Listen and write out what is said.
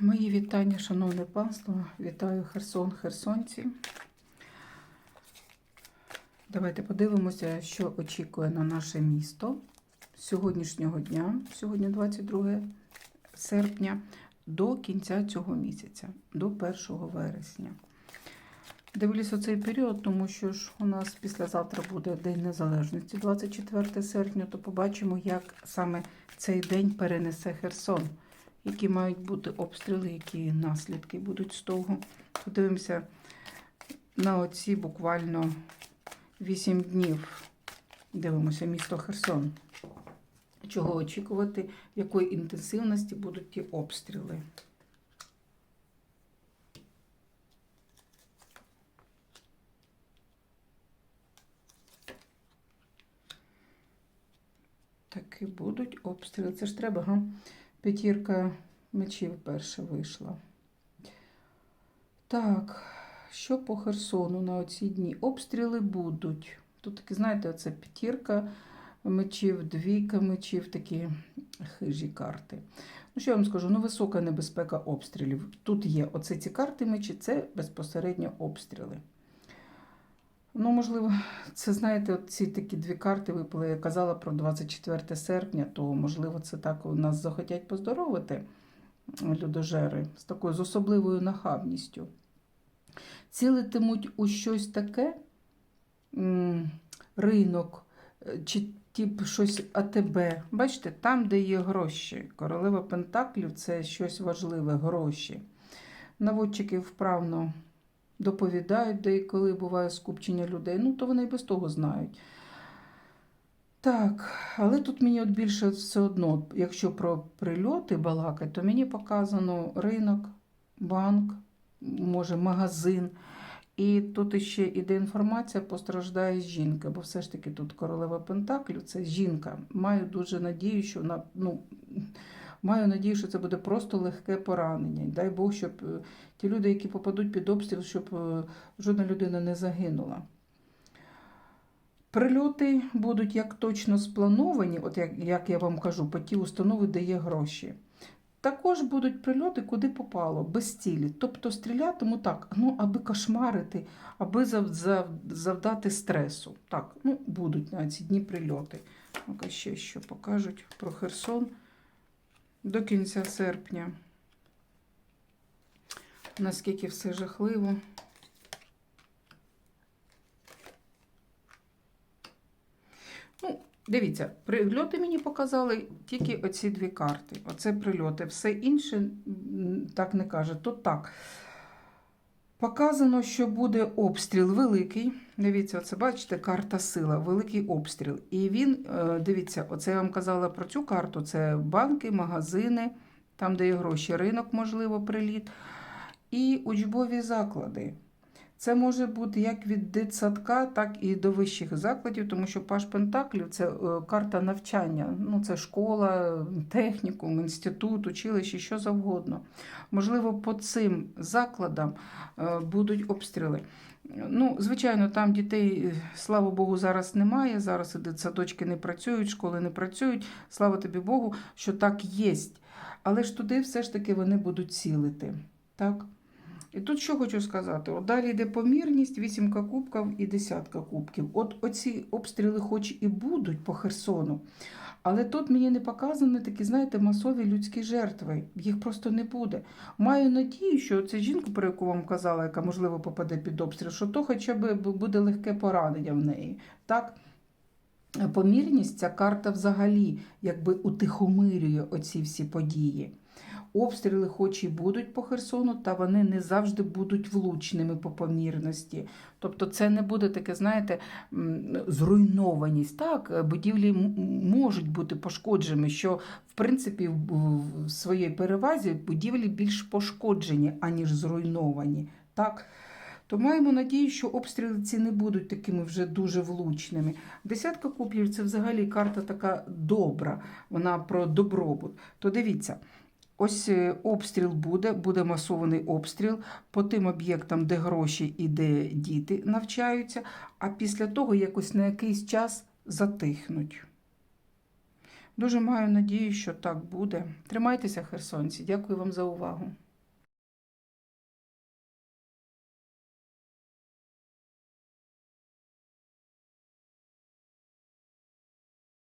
Мої вітання, шановне панство. Вітаю Херсон, Херсонці. Давайте подивимося, що очікує на наше місто сьогоднішнього дня, сьогодні 22 серпня, до кінця цього місяця, до 1 вересня. Дивлюся цей період, тому що ж у нас післязавтра буде День Незалежності, 24 серпня, то побачимо, як саме цей день перенесе Херсон які мають бути обстріли, які наслідки будуть з того. Подивимося на оці буквально 8 днів. Дивимося місто Херсон. Чого очікувати, якої інтенсивності будуть ті обстріли. Таки будуть обстріли. Це ж треба, га? П'ятірка мечів перша вийшла. Так, що по Херсону на оці дні? Обстріли будуть. Тут такі, знаєте, це п'ятірка мечів, двійка мечів, такі хижі карти. Ну, що я вам скажу? Ну, висока небезпека обстрілів. Тут є оце ці карти мечі, це безпосередньо обстріли. Ну, можливо, це, знаєте, от ці такі дві карти випали. Я казала про 24 серпня, то, можливо, це так у нас захотять поздоровити людожери з такою з особливою нахабністю. Цілитимуть у щось таке ринок чи тип щось АТБ. Бачите, там, де є гроші. Королева Пентаклів це щось важливе, гроші. Наводчики вправно доповідають, де і коли буває скупчення людей, ну, то вони і без того знають. Так, але тут мені от більше все одно, якщо про прильоти балакать, то мені показано ринок, банк, може, магазин. І тут ще іде інформація, постраждає жінка, бо все ж таки тут королева Пентаклю це жінка. Маю дуже надію, що вона, ну, Маю надію, що це буде просто легке поранення. Дай Бог, щоб е, ті люди, які попадуть під обстріл, щоб е, жодна людина не загинула. Прильоти будуть як точно сплановані, от як, як я вам кажу, по ті установи, де є гроші. Також будуть прильоти, куди попало, без цілі. Тобто стрілятиму так, ну, аби кошмарити, аби завдати стресу. Так, ну, будуть на ці дні прильоти. Ще що покажуть про Херсон до кінця серпня. Наскільки все жахливо. Ну, Дивіться, прильоти мені показали тільки оці дві карти. Оце прильоти. Все інше так не каже. То так. Показано, що буде обстріл великий. Дивіться, оце бачите, карта сила, великий обстріл. І він, е, дивіться, оце я вам казала про цю карту: це банки, магазини, там, де є гроші, ринок, можливо, приліт, і учбові заклади. Це може бути як від дитсадка, так і до вищих закладів, тому що Паш Пентаклів це е, карта навчання. Ну, Це школа, технікум, інститут, училище, що завгодно. Можливо, по цим закладам е, будуть обстріли. Ну, Звичайно, там дітей, слава Богу, зараз немає. Зараз і дитсадочки не працюють, школи не працюють. Слава тобі Богу, що так є. Але ж туди все ж таки вони будуть цілити. Так? І тут що хочу сказати: От далі йде помірність, вісімка кубків і десятка кубків. От оці обстріли, хоч і будуть по Херсону, але тут мені не показані такі, знаєте, масові людські жертви. Їх просто не буде. Маю надію, що ця жінка, про яку вам казала, яка можливо попаде під обстріл, що то хоча б буде легке поранення в неї. Так? Помірність ця карта взагалі якби утихомирює оці всі події. Обстріли, хоч і будуть по Херсону, та вони не завжди будуть влучними по помірності. Тобто, це не буде таке, знаєте, зруйнованість. Так, будівлі можуть бути пошкоджені, що в принципі в своїй перевазі будівлі більш пошкоджені, аніж зруйновані. Так. То маємо надію, що обстріли ці не будуть такими вже дуже влучними. Десятка купів це взагалі карта така добра, вона про добробут. То дивіться. Ось е, обстріл буде, буде масований обстріл по тим об'єктам, де гроші і де діти навчаються, а після того якось на якийсь час затихнуть. Дуже маю надію, що так буде. Тримайтеся, херсонці. Дякую вам за увагу.